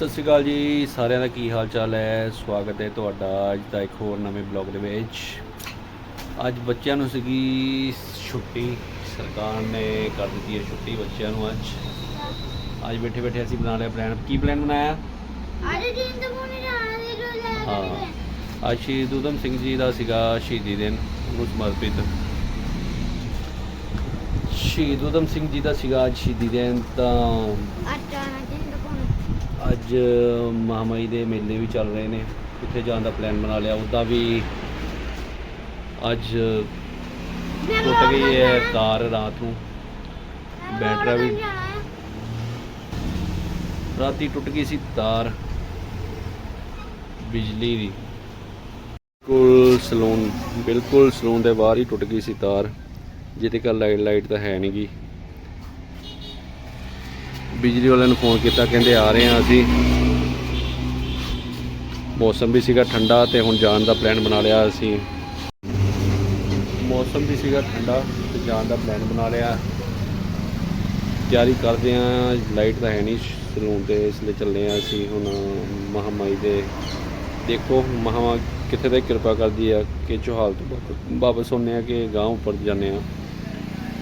ਸਤਿ ਸ਼੍ਰੀ ਅਕਾਲ ਜੀ ਸਾਰਿਆਂ ਦਾ ਕੀ ਹਾਲ ਚਾਲ ਹੈ? ਸਵਾਗਤ ਹੈ ਤੁਹਾਡਾ ਅੱਜ ਦਾ ਇੱਕ ਹੋਰ ਨਵੇਂ ਬਲੌਗ ਦੇ ਵਿੱਚ। ਅੱਜ ਬੱਚਿਆਂ ਨੂੰ ਸੀਗੀ ਛੁੱਟੀ ਸਰਕਾਰ ਨੇ ਕਰ ਦਿੱਤੀ ਹੈ ਛੁੱਟੀ ਬੱਚਿਆਂ ਨੂੰ ਅੱਜ। ਅੱਜ ਬੈਠੇ ਬੈਠੇ ਅਸੀਂ ਬਣਾ ਲਿਆ ਪਲਾਨ ਕੀ ਪਲਾਨ ਬਣਾਇਆ? ਅਰੇ ਜਿੰਦ ਮੋਨੇ ਜਾਣਾ ਸੀ ਰੋਜ਼ ਹਾਂ ਅੱਜ ਸ਼ਹੀਦ ਊਧਮ ਸਿੰਘ ਜੀ ਦਾ ਸੀਗਾ ਸ਼ਹੀਦੀ ਦਿਨ ਉਹਨੂੰ ਸਮਰਪਿਤ। ਸ਼ਹੀਦ ਊਧਮ ਸਿੰਘ ਜੀ ਦਾ ਸੀਗਾ ਅੱਜ ਸ਼ਹੀਦੀ ਦਿਨ ਤਾਂ ਕੋਨ ਅੱਜ ਮਹਾਮਾਈ ਦੇ ਮੇਲੇ ਵੀ ਚੱਲ ਰਹੇ ਨੇ ਕਿੱਥੇ ਜਾਣ ਦਾ ਪਲਾਨ ਬਣਾ ਲਿਆ ਉੱਦਾਂ ਵੀ ਅੱਜ ਟੁੱਟ ਗਈ ਹੈ ਤਾਰ ਰਾਤ ਨੂੰ। ਬੈਟਰਾ ਵੀ ਰਾਤੀ ਟੁੱਟ ਗਈ ਸੀ ਤਾਰ। ਬਿਜਲੀ ਦੀ। ਬਿਲਕੁਲ ਸਲੂਨ ਬਿਲਕੁਲ ਸਲੂਨ ਦੇ ਬਾਹਰ ਹੀ ਟੁੱਟ ਗਈ ਸੀ ਤਾਰ। ਜਿਹਦੇ ਕਰ ਲਾਈਟ ਲਾਈਟ ਤਾਂ ਹੈ ਨਹੀਂ ਗੀ। ਬਿਜਲੀ ਵਾਲਿਆਂ ਨੂੰ ਫੋਨ ਕੀਤਾ, ਕਹਿੰਦੇ ਆ ਰਹੇ ਹਾਂ ਅਸੀਂ। ਮੌਸਮ ਵੀ ਸੀਗਾ ਠੰਡਾ ਤੇ ਹੁਣ ਜਾਣ ਦਾ ਪਲਾਨ ਬਣਾ ਲਿਆ ਅਸੀਂ। ਮੌਸਮ ਵੀ ਸੀਗਾ ਠੰਡਾ ਤੇ ਜਾਣ ਦਾ ਪਲਾਨ ਬਣਾ ਲਿਆ। ਤਿਆਰੀ ਕਰਦੇ ਆ ਲਾਈਟ ਤਾਂ ਹੈ ਨਹੀਂ ਸਲੂਨ ਤੇ, ਇਸ ਲਈ ਚੱਲੇ ਆ ਅਸੀਂ ਹੁਣ ਮਹਾਮਾਈ ਦੇ। ਦੇਖੋ ਮਹਾ ਕਿੱਥੇ ਤੱਕ ਕਿਰਪਾ ਕਰਦੀ ਆ ਕਿ ਚੋਹਾਲ ਤੋਂ ਵਾਪਸ- ਵਾਪਸ ਹੁੰਨੇ ਆ ਕਿ ਗਾਂਵ ਉੱਪਰ ਜਾਂਦੇ ਆ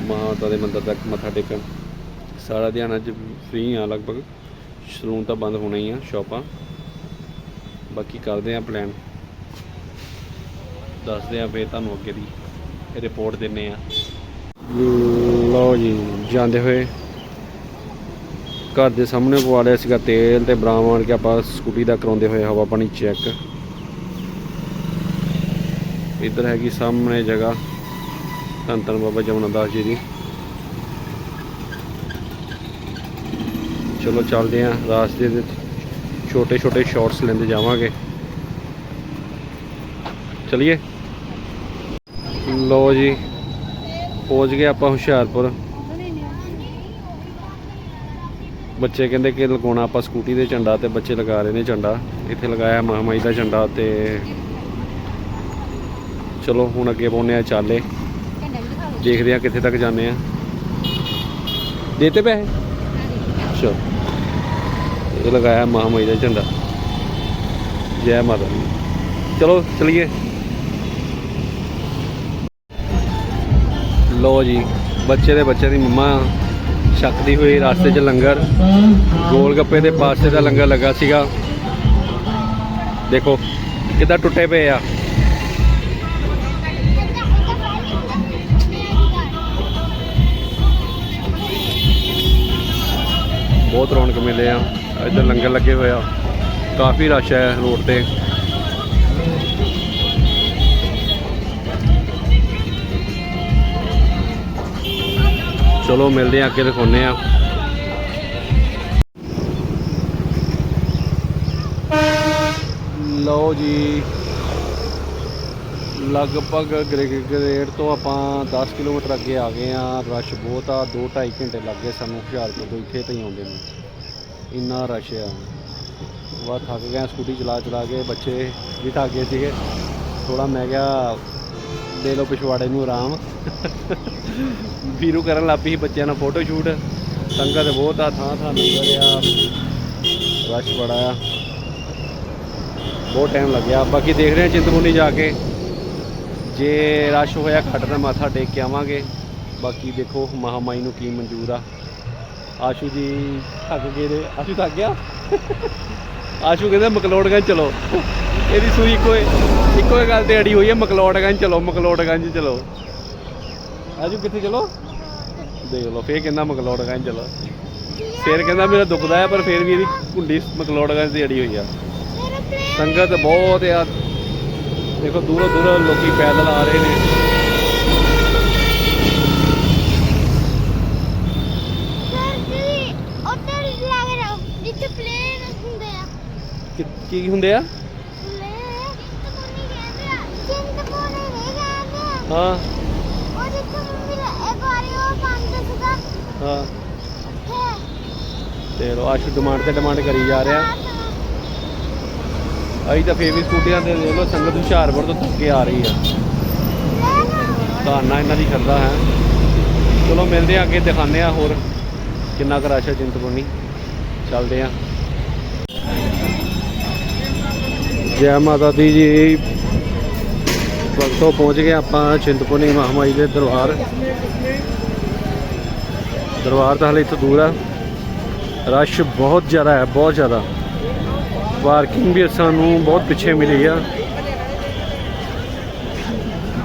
ਮਾਤਾ ਦੇ ਮੰਦਰ ਤੱਕ ਮੱਥਾ ਟੇਕਣ। ਸਾਰਾ ਦਿਨ ਅੱਜ ਫ੍ਰੀ ਆ ਲਗਭਗ। ਸਲੂਨ ਤਾਂ ਬੰਦ ਹੋਣਾ ਹੀ ਆ ਸ਼ਾਪਾਂ ਬਾਕੀ ਕਰਦੇ ਆ ਪਲਾਨ ਦੱਸਦੇ ਆ ਫੇਰ ਤੁਹਾਨੂੰ ਅੱਗੇ ਦੀ ਰਿਪੋਰਟ ਦਿੰਨੇ ਆ। ਲਓ ਜੀ, ਜਾਂਦੇ ਹੋਏ। ਘਰ ਦੇ ਸਾਹਮਣੇ ਪਵਾ ਲਿਆ ਸੀਗਾ ਤੇਲ ਤੇ ਬਰਾਮ ਆਣ ਕੇ ਆਪਾਂ ਸਕੂਟੀ ਦਾ ਕਰਾਉਂਦੇ ਹੋਏ ਹਵਾ ਪਾਣੀ ਚੈੱਕ ਇੱਧਰ ਹੈਗੀ ਸਾਹਮਣੇ ਜਗ੍ਹਾ। ਧੰਨ ਧੰਨ ਬਾਬਾ ਜਮਨਾ ਦਾਸ ਜੀ ਦੀ। ਚਲੋ ਚੱਲਦੇ ਆਂ ਰਾਸਤੇ ਦੇ ਛੋਟੇ ਛੋਟੇ ਸ਼ਾਟਸ ਲੈਂਦੇ ਜਾਵਾਂਗੇ। ਚਲਿਏ। ਲੋ ਜੀ ਪਹੁੰਚ ਗਏ ਆਪਾਂ ਹੁਸ਼ਿਆਰਪੁਰ। ਬੱਚੇ ਕਹਿੰਦੇ ਕਿ ਲਗਾਉਣਾ ਆਪਾਂ ਸਕੂਟੀ ਦੇ ਝੰਡਾ ਤੇ ਬੱਚੇ ਲਗਾ ਰਹੇ ਨੇ ਝੰਡਾ। ਇੱਥੇ ਲਗਾਇਆ ਮਹਾਮਾਈ ਦਾ ਝੰਡਾ ਤੇ ਚਲੋ ਹੁਣ ਅੱਗੇ ਪਾਉਂਦੇ ਆ ਚਾਲੇ। ਦੇਖਦੇ ਆ ਕਿੱਥੇ ਤੱਕ ਜਾਂਦੇ ਆ। ਦੇਤੇ ਪੈਸੇ? ਚਲੋ ਇਹ ਲਗਾਇਆ ਮਹਾਮਾਈ ਦਾ ਝੰਡਾ। ਜੈ ਮਾਤਾ ਦੀ। ਚਲੋ, ਚਲਿਏ। ਲੋ ਜੀ, ਬੱਚੇ ਦੇ ਬੱਚੇ ਦੀ ਮੰਮਾ ਛਕਦੀ ਹੋਈ ਰਸਤੇ 'ਚ ਲੰਗਰ। ਗੋਲ ਗੱਪੇ ਦੇ ਪਾਸੇ ਦਾ ਲੰਗਰ ਲੱਗਾ ਸੀਗਾ। ਦੇਖੋ, ਕਿੱਦਾਂ ਟੁੱਟੇ ਪਏ ਆ। ਬਹੁਤ ਰੌਣਕ ਮੇਲੇ ਆ। ਇੱਧਰ ਲੰਗਰ ਲੱਗੇ ਹੋਏ ਆ। ਕਾਫੀ ਰਸ਼ ਹੈ ਰੋਡ ਤੇ। ਚਲੋ ਮਿਲਦੇ ਆ ਅੱਗੇ ਦਿਖਾਉਨੇ ਆ ਲਓ ਜੀ, ਲਗਭਗ ਗ੍ਰੇ- ਗ੍ਰੇਡ ਤੋਂ ਆਪਾਂ 10 ਕਿਲੋਮੀਟਰ ਅੱਗੇ ਆ ਗਏ ਆ ਰਸ਼ ਬਹੁਤ ਆ 2.5 ਘੰਟੇ ਲੱਗ ਗਏ ਸਾਨੂੰ ਹੁਸ਼ਿਆਰਪੁਰ ਤੋਂ ਇੱਥੇ ਤਾਈਂ ਆਉਂਦੇ ਨੂੰ। ਇੰਨਾ ਰਸ਼ ਆ। ਵਾ ਥੱਕ ਗਏ ਸਕੂਟੀ ਚਲਾ ਚਲਾ ਕੇ ਬੱਚੇ ਵੀ ਥੱਕ ਗਏ ਸੀਗੇ। ਥੋੜਾ ਮੈਂ ਕਿਹਾ, ਦੇ ਲਓ ਪਿਛਵਾੜੇ ਨੂੰ ਆਰਾਮ। ਵੀਰੂ ਕਰਨ ਲੱਗ ਪਈ ਸੀ ਬੱਚਿਆਂ ਨਾਲ ਫੋਟੋ ਸ਼ੂਟ ਸੰਗਤ ਬਹੁਤ ਆ, ਥਾਂ ਥਾਂ ਲੰਗਰ ਆ। ਰਸ਼ ਬੜਾ ਆ। ਬਹੁਤ ਟਾਈਮ ਲੱਗਿਆ। ਬਾਕੀ ਦੇਖ ਰਹੇ ਹਾਂ ਚਿੰਤਪੁਰਨੀ ਜਾ ਕੇ। ਜੇ ਰਸ਼ ਹੋਇਆ, ਖੱਟ ਦਾ ਮਾਥਾ ਟੇਕ ਕੇ ਆਵਾਂਗੇ। ਬਾਕੀ ਦੇਖੋ ਮਹਾਮਾਈ ਨੂੰ ਕੀ ਮਨਜ਼ੂਰ ਆ। ਆਸ਼ੂ ਜੀ ਥੱਕ ਗਏ ਨੇ। ਆਸ਼ੂ ਥੱਕ ਗਿਆ? ਆਸ਼ੂ ਕਹਿੰਦਾ ਮਕਲੋੜਗੰਜ ਚਲੋ। ਇਹਦੀ ਸੂਈ ਇੱਕੋ ਇੱਕੋ ਹੀ ਗੱਲ ਤੇ ਅੜੀ ਹੋਈ ਹੈ, ਮਕਲੋੜਗੰਜ ਚਲੋ ਮਕਲੋੜਗੰਜ ਚਲੋ। ਆਸ਼ੂ ਕਿੱਥੇ ਚਲੋ? ਦੇਖ ਲਓ, ਫੇਰ ਕਹਿੰਦਾ ਮਕਲੋੜਗੰਜ ਚਲੋ। ਸਿਰ ਕਹਿੰਦਾ ਮੇਰਾ ਦੁਖਦਾ ਹੈ, ਪਰ ਫੇਰ ਵੀ ਇਹਦੀ ਕੁੰਡੀ ਮਕਲੋੜਗੰਜ ਦੀ ਅੜੀ ਹੋਈ ਆ। ਸੰਗਤ ਬਹੁਤ ਆ। ਦੇਖੋ ਦੂਰੋਂ ਦੂਰੋਂ ਲੋਕੀ ਪੈਦਲ ਆ ਰਹੇ ਨੇ। ਕੀ ਕੀ ਹੁੰਦੇ ਆ? ਹਾਂ। ਹਾਂ। ਤੇ ਲੋ ਆਸ਼ੂ ਡਿਮਾਂਡ ਤੇ ਡਿਮਾਂਡ ਕਰੀ ਜਾ ਰਿਹਾ। ਅਸੀਂ ਤਾਂ ਫੇਵੀ ਸਕੂਟੀਆਂ ਤੇ ਦੇਖ ਲਓ, ਸੰਗਤ ਹੁਸ਼ਿਆਰਪੁਰ ਤੋਂ ਤੁਰ ਆ ਰਹੀ ਆ। ਧਾਰਨਾ ਇਹਨਾਂ ਦੀ ਸ਼ਰਧਾ ਹੈ। ਚਲੋ ਮਿਲਦੇ ਆ ਅੱਗੇ, ਦਿਖਾਉਂਦੇ ਆ ਹੋਰ ਕਿੰਨਾ ਕੁ ਰਸ਼ ਹੈ ਚਿੰਤਪੁਰਨੀ। ਚੱਲਦੇ ਆ ਜੈ ਮਾਤਾ ਦੀ ਜੀ। ਭਗਤੋਂ ਪਹੁੰਚ ਗਏ ਆਪਾਂ ਚਿੰਤਪੁਰਨੀ ਮਹਾਮਾਈ ਦੇ ਦਰਬਾਰ। ਦਰਬਾਰ ਤਾਂ ਹਲੇ ਇੱਥੋਂ ਦੂਰ ਆ। ਰਸ਼ ਬਹੁਤ ਜ਼ਿਆਦਾ ਹੈ ਬਹੁਤ ਜ਼ਿਆਦਾ। ਪਾਰਕਿੰਗ ਵੀ ਸਾਨੂੰ ਬਹੁਤ ਪਿੱਛੇ ਮਿਲੀ ਆ।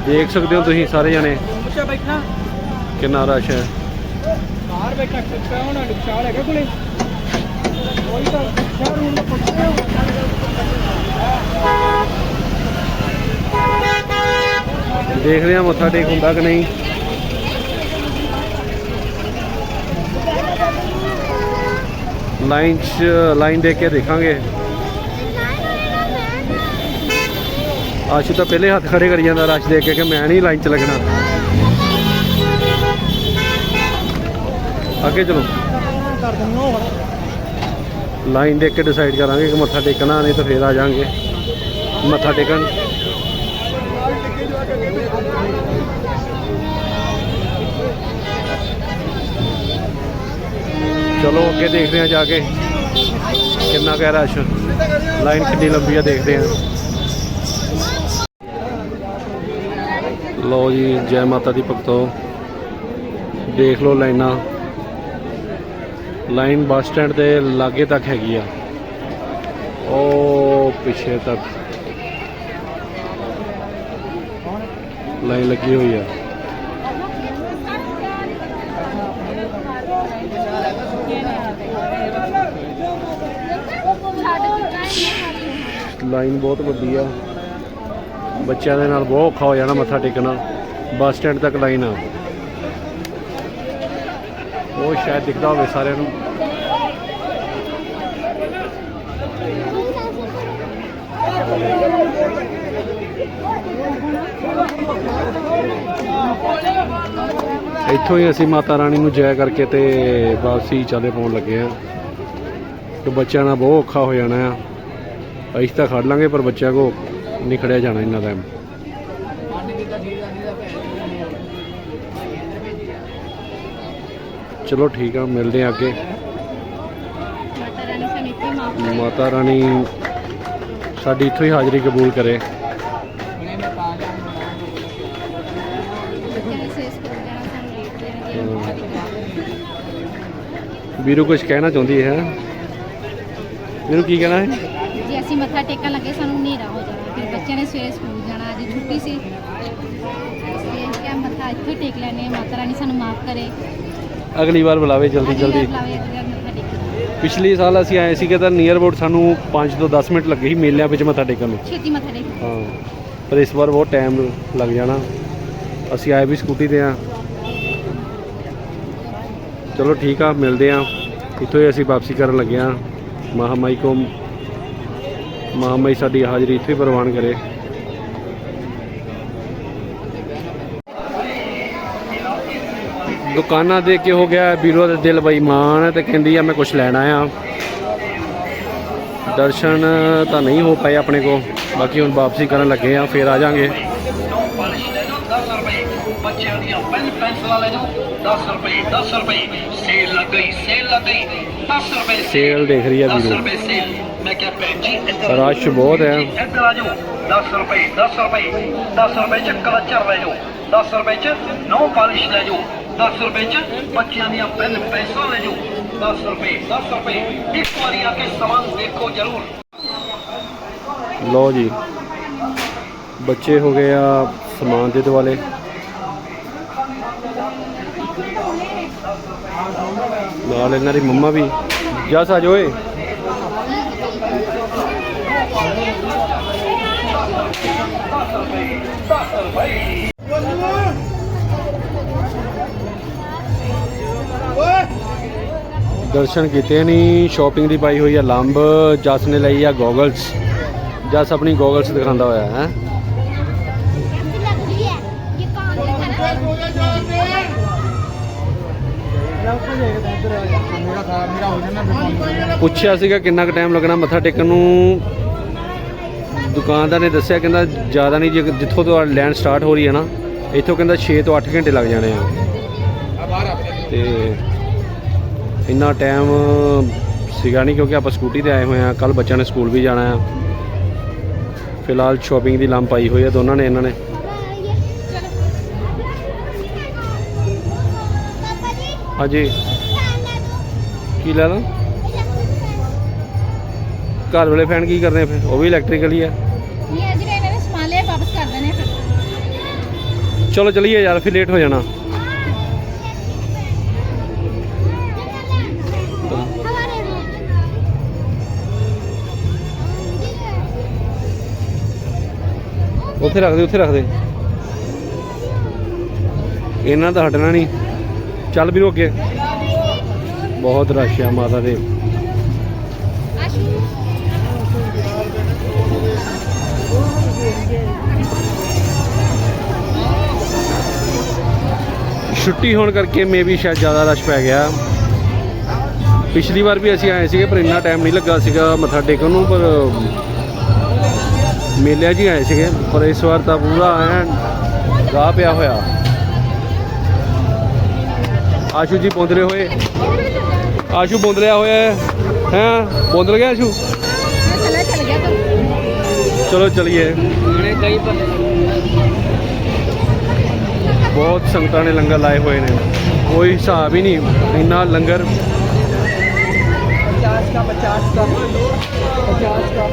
ਦੇਖ ਸਕਦੇ ਹੋ ਤੁਸੀਂ ਸਾਰੇ ਜਣੇ ਕਿੰਨਾ ਰਸ਼ ਹੈ। ਬਾਹਰ ਬੈਠਣਾ ਕਿੱਥੇ ਹੋਣਾ ਵਿਸ਼ਾਲ ਹੈਗਾ ਕੋਲੇ। ਕੋਈ ਤਾਂ ਸ਼ਹਿਰ ਨੂੰ ਪੁੱਛਦੇ ਹੋ ਦੇਖਦੇ ਆ ਮੱਥਾ ਟੇਕ ਹੁੰਦਾ ਕਿ ਨਹੀਂ? ਲਾਈਨ 'ਚ ਲਾਈਨ ਦੇਖ ਕੇ ਦੇਖਾਂਗੇ। ਆਸ਼ੂ ਤਾਂ ਪਹਿਲੇ ਹੱਥ ਖੜੇ ਕਰੀ ਜਾਂਦਾ ਰਸ਼ ਦੇਖ ਕੇ ਕਿ ਮੈਂ ਨਹੀਂ ਲਾਈਨ 'ਚ ਲੱਗਣਾ। ਅੱਗੇ ਚਲੋ। ਲਾਈਨ ਦੇਖ ਕੇ ਡਿਸਾਈਡ ਕਰਾਂਗੇ ਕਿ ਮੱਥਾ ਟੇਕਣਾ ਨਹੀਂ ਤਾਂ ਫੇਰ ਆ ਜਾਾਂਗੇ। ਮੱਥਾ ਟੇਕਣ। ਚਲੋ, ਅੱਗੇ ਦੇਖਦੇ ਹਾਂ ਜਾ ਕੇ ਕਿੰਨਾ ਕਹਿ ਰਸ਼। ਲਾਈਨ ਕਿੰਨੀ ਲੰਬੀ ਆ, ਦੇਖਦੇ ਹਾਂ। ਲੋ ਜੀ, ਜੈ ਮਾਤਾ ਦੀ ਭਗਤੋ। ਦੇਖ ਲਓ ਲਾਈਨਾਂ। ਲਾਈਨ ਬੱਸ ਸਟੈਂਡ ਦੇ ਲਾਗੇ ਤੱਕ ਹੈਗੀ ਆ। ਉਹ ਪਿੱਛੇ ਤੱਕ। ਲਾਈਨ ਲੱਗੀ ਹੋਈ ਆ। ਲਾਈਨ ਬਹੁਤ ਵੱਡੀ ਆ। ਬੱਚਿਆਂ ਦੇ ਨਾਲ ਬਹੁਤ ਔਖਾ ਹੋ ਜਾਣਾ ਮੱਥਾ ਟੇਕਣਾ। ਬੱਸ ਸਟੈਂਡ ਤੱਕ ਲਾਈਨ ਆ। ਉਹ ਸ਼ਾਇਦ ਦਿਖਦਾ ਹੋਵੇ ਸਾਰਿਆਂ ਨੂੰ। ਇੱਥੋਂ ਹੀ ਅਸੀਂ ਮਾਤਾ ਰਾਣੀ ਨੂੰ ਜੈ ਕਰਕੇ ਤੇ ਵਾਪਸੀ ਚਾਲੇ ਪਾਉਣ ਲੱਗੇ ਆ ਤੇ ਬੱਚਿਆਂ ਨਾਲ ਬਹੁਤ ਔਖਾ ਹੋ ਜਾਣਾ ਆ। ਅਸੀਂ ਤਾਂ ਖੜ ਲਾਂਗੇ ਪਰ ਬੱਚਿਆਂ ਕੋ ਨਹੀਂ ਖੜਿਆ ਜਾਣਾ ਇੰਨਾ ਟਾਈਮ ਚਲੋ ਠੀਕ ਆ ਮਿਲਦੇ ਆ ਅੱਗੇ। ਰਾਣੀ ਮਾਤਾ ਰਾਣੀ ਸਾਡੀ ਇੱਥੋਂ ਹੀ ਹਾਜ਼ਰੀ ਕਬੂਲ ਕਰੇ ਬੱਚਿਆਂ ਦੇ ਸੇਸ ਕਰ ਦੇਣਾ ਸਾਨੂੰ ਲੇਟ ਦੇਣਾ ਵੀਰੂ ਕੁਝ ਕਹਿਣਾ ਚਾਹੁੰਦੀ ਹੈ? ਵੀਰੂ ਕੀ ਕਹਿਣਾ ਹੈ? ਜੇ ਅਸੀਂ ਮੱਥਾ ਟੇਕਣ ਲੱਗੇ ਸਾਨੂੰ ਹਨੇਰਾ ਹੋ ਜਾਣਾ। ਫਿਰ ਬੱਚਿਆਂ ਨੇ ਸਵੇਰੇ ਸਕੂਲ ਜਾਣਾ ਅੱਜ ਛੁੱਟੀ ਸੀ। ਅਸੀਂ ਕਿਹਾ ਮੱਥਾ ਇੱਥੇ ਟੇਕ ਲੈਣੇ ਮਾਤਾ ਰਾਣੀ ਸਾਨੂੰ ਮਾਫ ਕਰੇ। ਅਗਲੀ ਵਾਰ ਬੁਲਾਵੇ ਜਲਦੀ ਜਲਦੀ। ਮੱਥਾ ਪਿਛਲੇ ਸਾਲ ਅਸੀਂ ਆਏ ਸੀ ਕਿ ਤਾਂ ਨੀਅਰ ਅਬਾਊਟ ਸਾਨੂੰ 5 ਤੋਂ 10 ਮਿੰਟ ਲੱਗੇ ਸੀ ਮੇਲਿਆਂ ਵਿੱਚ ਮੱਥਾ ਟੇਕਣ ਨੂੰ। ਛੇਤੀ ਮੱਥਾ ਟੇਕਣਾ ਹਾਂ ਪਰ ਇਸ ਵਾਰ ਬਹੁਤ ਟਾਈਮ ਲੱਗ ਜਾਣਾ। ਅਸੀਂ ਆਏ ਵੀ ਸਕੂਟੀ ਤੇ ਆ ਚਲੋ ਠੀਕ ਆ, ਮਿਲਦੇ ਆ। ਇੱਥੋਂ ਹੀ ਅਸੀਂ ਵਾਪਸੀ ਕਰਨ ਲੱਗੇ ਆ। ਮਹਾਮਾਈ ਕੋ ਮਹਾਮਾਈ ਸਾਡੀ ਹਾਜ਼ਰੀ ਇੱਥੇ ਪ੍ਰਵਾਨ ਕਰੇ। ਦੁਕਾਨਾਂ ਦੇ ਕੇ ਹੋ ਗਿਆ ਵੀਰੋ ਦਾ ਦਿਲ ਬੇਈਮਾਨ, ਤੇ ਕਹਿੰਦੀ ਆ, ਮੈਂ ਕੁਝ ਲੈਣਾ ਆ ਦਰਸ਼ਨ ਤਾਂ ਨਹੀਂ ਹੋ ਪਾਏ ਆਪਣੇ ਕੋ ਬਾਕੀ ਹੁਣ ਵਾਪਸੀ ਕਰਨ ਲੱਗੇ ਆ, ਫੇਰ ਆ ਜਾਾਂਗੇ। ਬੱਚਿਆਂ ਦੀਆਂ ਪੈਨ ਪੈਨਸਲਾਂ ਲੈ ਜਾਓ 10 ਰੁਪਏ 10 ਰੁਪਏ ਸੇਲ ਲੱਗ ਗਈ ਸੇਲ ਲੱਗ ਗਈ 10 ਰੁਪਏ ਸੇਲ ਦੇਖ ਰਹੀ ਆ 10 ਵੀਰੋ ਰੁਪਏ ਸੇਲ ਮੈਂ ਕਿਹਾ ਭੈਣ ਜੀ ਇੱਧਰ ਆ ਰਸ਼ ਬਹੁਤ ਹੈ ਇੱਧਰ ਆ ਜਾਓ 10 ਰੁਪਏ 10 ਰੁਪਏ 10 ਰੁਪਏ ਚ ਕਲਚਰ ਲੈ ਜਾਓ 10 ਰੁਪਏ ਚ ਨੋ ਪਾਲਿਸ਼ ਲੈ ਜਾਓ 10 ਰੁਪਏ ਚ ਬੱਚਿਆਂ ਦੀਆਂ ਪੈਨ ਪੈਨਸਲਾਂ ਲੈ ਜਾਓ 10 ਰੁਪਏ 10 ਰੁਪਏ ਇੱਕ ਵਾਰੀ ਆ ਕੇ ਸਮਾਨ ਦੇਖੋ ਜ਼ਰੂਰ ਲਓ ਜੀ ਬੱਚੇ ਹੋ ਗਏ ਆ ਸਮਾਨ ਦੇ ਦੁਆਲੇ ਨਾਲ ਇਹਨਾਂ ਦੀ ਮੰਮਾ ਵੀ। ਜਸ ਆ ਓਏ। ਦਰਸ਼ਨ ਕੀਤੇ ਨਹੀਂ ਸ਼ਾਪਿੰਗ ਦੀ ਪਾਈ ਹੋਈ ਆ ਲੰਬ, ਜਸ ਨੇ ਲਈ ਆ ਗੋਗਲਸ ਜਸ ਆਪਣੀ ਗੋਗਲਸ ਦਿਖਾਉਂਦਾ ਹੋਇਆ, ਹੈ। ਪੁੱਛਿਆ ਸੀਗਾ ਕਿੰਨਾ ਕੁ ਟਾਈਮ ਲੱਗਣਾ, ਮੱਥਾ ਟੇਕਣ ਨੂੰ। ਦੁਕਾਨਦਾਰ ਨੇ ਦੱਸਿਆ, ਕਹਿੰਦਾ ਜ਼ਿਆਦਾ ਨਹੀਂ, ਜੇ ਜਿੱਥੋਂ ਤੋਂ ਲੈਣ ਸਟਾਰਟ ਹੋ ਰਹੀ ਹੈ ਨਾ, ਇੱਥੋਂ ਕਹਿੰਦਾ 6 ਤੋਂ 8 ਘੰਟੇ ਲੱਗ ਜਾਣੇ ਆ। ਆ ਆ ਤੇ ਇੰਨਾ ਟਾਈਮ ਸੀਗਾ ਨਹੀਂ, ਕਿਉਂਕਿ ਆਪਾਂ ਸਕੂਟੀ ਤੇ ਆਏ ਹੋਏ ਆ ਕੱਲ ਬੱਚਿਆਂ ਨੇ ਸਕੂਲ ਵੀ ਜਾਣਾ ਆ। ਫਿਲਹਾਲ ਸ਼ਾਪਿੰਗ ਦੀ ਲੰਮ ਪਾਈ ਹੋਈ ਆ ਦੋਨਾਂ ਨੇ, ਇਹਨਾਂ ਨੇ। ਹਾਂਜੀ। ਕੀ ਲੈ ਲਾਂ? ਘਰ ਵਾਲੇ ਫੈਨ ਕੀ ਕਰਨੇ ਆ ਫਿਰ? ਉਹ ਵੀ ਇਲੈਕਟ੍ਰੀਕਲ ਹੀ ਆ। ਇਹ ਅੱਜ ਇਹਨਾਂ ਨੇ ਸਮਾਨ ਲਿਆ ਵਾਪਸ ਕਰ ਦੇਣੇ ਫਿਰ। ਚਲੋ ਚਲੀਏ ਯਾਰ ਫਿਰ ਲੇਟ ਹੋ ਜਾਣਾ। ਉੱਥੇ ਰੱਖ ਦੇ ਉੱਥੇ ਰੱਖ ਦੇ। ਇਹਨਾਂ ਦਾ ਹਟਣਾ ਨਹੀਂ। ਚੱਲ ਵੀਰੋ ਅੱਗੇ। ਬਹੁਤ ਰਸ਼ ਆ ਮਾਤਾ ਦੇ। ਛੁੱਟੀ ਹੋਣ ਕਰਕੇ ਮੇਬੀ ਸ਼ਾਇਦ ਜ਼ਿਆਦਾ ਰਸ਼ ਪੈ ਗਿਆ। ਪਿਛਲੀ ਵਾਰ ਵੀ ਅਸੀਂ ਆਏ ਸੀਗੇ, ਪਰ ਇੰਨਾ ਟਾਈਮ ਨਹੀਂ ਲੱਗਾ ਸੀਗਾ ਮੱਥਾ ਟੇਕਣ ਨੂੰ, ਪਰ ਮੇਲਿਆਂ 'ਚ ਹੀ ਆਏ ਸੀਗੇ। ਪਰ ਇਸ ਵਾਰ ਤਾਂ ਪੂਰਾ ਐਨ ਗਾਹ ਪਿਆ ਹੋਇਆ। ਆਸ਼ੂ ਜੀ ਪੌਂਦਲੇ ਹੋਏ। ਆਸ਼ੂ ਪੌਂਦਲਿਆ ਹੋਇਆ ਹੈ। ਹੈ? ਪੌਂਦਲ ਗਿਆ ਆਸ਼ੂ? ਚਲੋ, ਚਲੀਏ। ਬਹੁਤ ਸੰਗਤਾਂ ਨੇ ਲੰਗਰ ਲਾਏ ਹੋਏ ਨੇ। ਕੋਈ ਹਿਸਾਬ ਹੀ ਨਹੀਂ, ਇੰਨਾ ਲੰਗਰ। 50 ਦਾ 50 ਦਾ 50 ਦਾ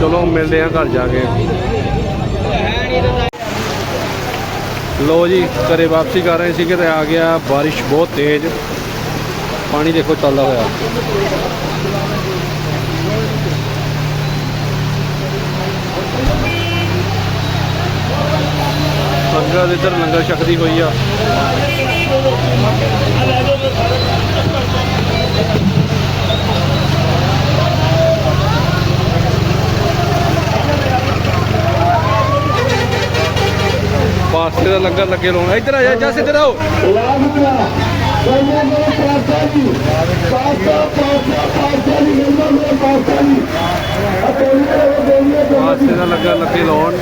ਚਲੋ, ਮਿਲਦੇ ਆ ਘਰ ਜਾ ਕੇ। ਲੋ ਜੀ, ਘਰੇ ਵਾਪਸੀ ਕਰ ਰਹੇ ਸੀਗੇ ਤੇ ਆ ਗਿਆ ਬਾਰਿਸ਼ ਬਹੁਤ ਤੇਜ਼। ਪਾਣੀ ਦੇਖੋ ਚੱਲਦਾ ਹੋਇਆ। ਸੰਗਤ ਇੱਧਰ ਲੰਗਰ ਛਕਦੀ ਹੋਈ ਆ। ਪਾਸਤੇ ਦਾ ਲੰਗਰ ਲੱਗੇ ਲਾਉਣਾ। ਇੱਧਰ ਆ ਜਾ ਜੱਸ ਇੱਧਰ ਆਓ ਪਾਸਤੇ ਦਾ ਲੰਗਰ ਲੱਗੇ ਲਾਉਣ।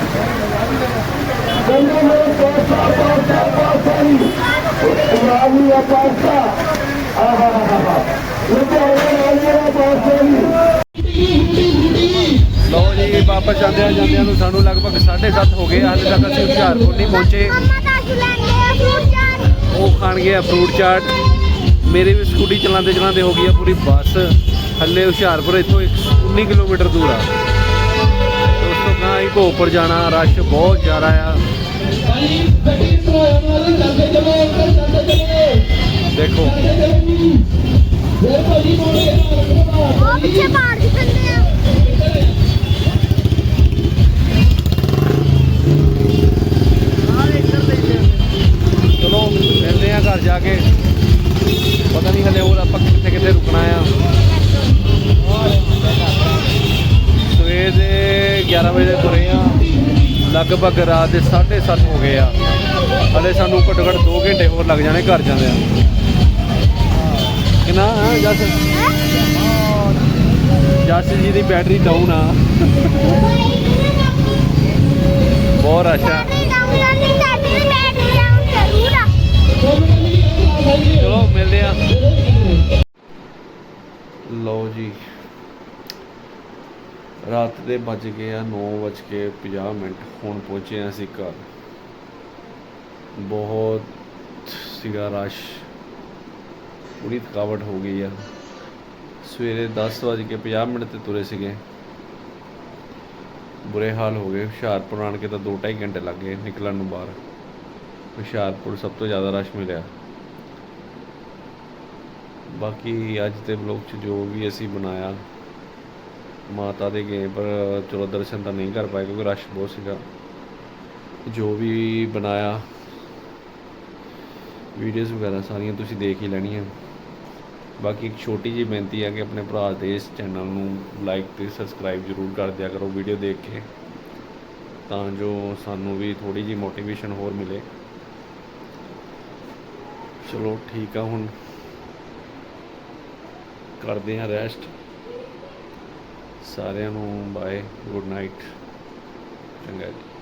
ਲਓ ਜੀ ਵਾਪਸ ਜਾਂਦਿਆਂ ਜਾਂਦਿਆਂ ਨੂੰ ਸਾਨੂੰ ਲਗਭਗ 7:30 ਹੋ ਗਏ। ਹਾਲੇ ਤੱਕ ਅਸੀਂ ਹੁਸ਼ਿਆਰਪੁਰ ਨਹੀਂ ਪਹੁੰਚੇ। ਉਹ ਖਾਣ ਗਿਆ ਫਰੂਟ ਚਾਟ ਮੇਰੀ ਵੀ ਸਕੂਟੀ ਚਲਾਉਂਦੇ ਚਲਾਉਂਦੇ ਹੋ ਗਈ ਆ ਪੂਰੀ ਬੱਸ। ਹੱਲੇ ਹੁਸ਼ਿਆਰਪੁਰ ਇੱਥੋਂ ਇੱਕ 19 ਕਿਲੋਮੀਟਰ ਦੂਰ ਆ। ਤੇ ਉਸ ਤੋਂ ਗਾਂ ਹੀ ਭੋਪਰ ਜਾਣਾ ਰਸ਼ ਬਹੁਤ ਜ਼ਿਆਦਾ ਆ। ਦੇਖੋ। ਪਿੱਛੇ ਬਾਹਰ। ਦੀ ਥੱਲੇ ਆ ਚਲੋ ਲਗਭਗ ਰਾਤ ਦੇ 7:30 ਹੋ ਗਏ ਆ। ਹਲੇ ਸਾਨੂੰ ਘੱਟੋ ਘੱਟ 2 ਘੰਟੇ ਹੋਰ ਲੱਗ ਜਾਣੇ ਘਰ ਜਾਂਦੇ ਆ ਕਿੰਨਾ? ਆ ਜੱਸ। ਜੀ ਦੀ ਬੈਟਰੀ ਡਾਊਨ ਆ। ਬਹੁਤ ਅੱਛਾ ਚਲੋ, ਮਿਲਦੇ ਆ। ਲਓ ਜੀ। ਰਾਤ ਦੇ ਵੱਜ ਗਏ ਆ 9:50 ਮਿੰਟ, ਹੁਣ ਪਹੁੰਚੇ ਆ ਅਸੀਂ ਘਰ। ਬਹੁਤ ਸੀਗਾ ਰਸ਼। ਪੂਰੀ ਥਕਾਵਟ ਹੋ ਗਈ ਆ। ਸਵੇਰੇ 10:50 ਮਿੰਟ ਤੇ ਤੁਰੇ ਸੀਗੇ। ਬੁਰੇ ਹਾਲ ਹੋ ਗਏ। ਹੁਸ਼ਿਆਰਪੁਰ ਆਣ ਕੇ ਤਾਂ 2.5 ਘੰਟੇ ਲੱਗ ਗਏ ਨਿਕਲਣ ਨੂੰ ਬਾਹਰ। ਹੁਸ਼ਿਆਰਪੁਰ ਸਭ ਤੋਂ ਜ਼ਿਆਦਾ ਰਸ਼ ਮਿਲਿਆ। ਬਾਕੀ ਅੱਜ ਦੇ ਵਲੋਗ 'ਚ ਜੋ ਵੀ ਅਸੀਂ ਬਣਾਇਆ ਮਾਤਾ ਦੇ ਗਏ, ਪਰ ਚਲੋ ਦਰਸ਼ਨ ਤਾਂ ਨਹੀਂ ਕਰ ਪਾਏ ਕਿਉਂਕਿ ਰਸ਼ ਬਹੁਤ ਸੀਗਾ। ਜੋ ਵੀ ਬਣਾਇਆ ਵੀਡੀਓਜ਼ ਵਗੈਰਾ ਸਾਰੀਆਂ ਤੁਸੀਂ ਦੇਖ ਹੀ ਲੈਣੀਆਂ। ਬਾਕੀ ਇੱਕ ਛੋਟੀ ਜਿਹੀ ਬੇਨਤੀ ਹੈ ਕਿ ਆਪਣੇ ਭਰਾ ਦੇ ਇਸ ਚੈਨਲ ਨੂੰ ਲਾਈਕ ਤੇ ਸਬਸਕ੍ਰਾਈਬ ਜ਼ਰੂਰ ਕਰ ਦਿਆ ਕਰੋ ਵੀਡੀਓ ਦੇਖ ਕੇ, ਤਾਂ ਜੋ ਸਾਨੂੰ ਵੀ ਥੋੜੀ ਜਿਹੀ ਮੋਟੀਵੇਸ਼ਨ ਹੋਰ ਮਿਲੇ। ਚਲੋ ਠੀਕ ਆ ਹੁਣ। ਕਰਦੇ ਹਾਂ ਰੈਸਟ ਸਾਰਿਆਂ ਨੂੰ ਬਾਏ ਗੁੱਡ ਨਾਈਟ ਚੰਗਾ ਜੀ।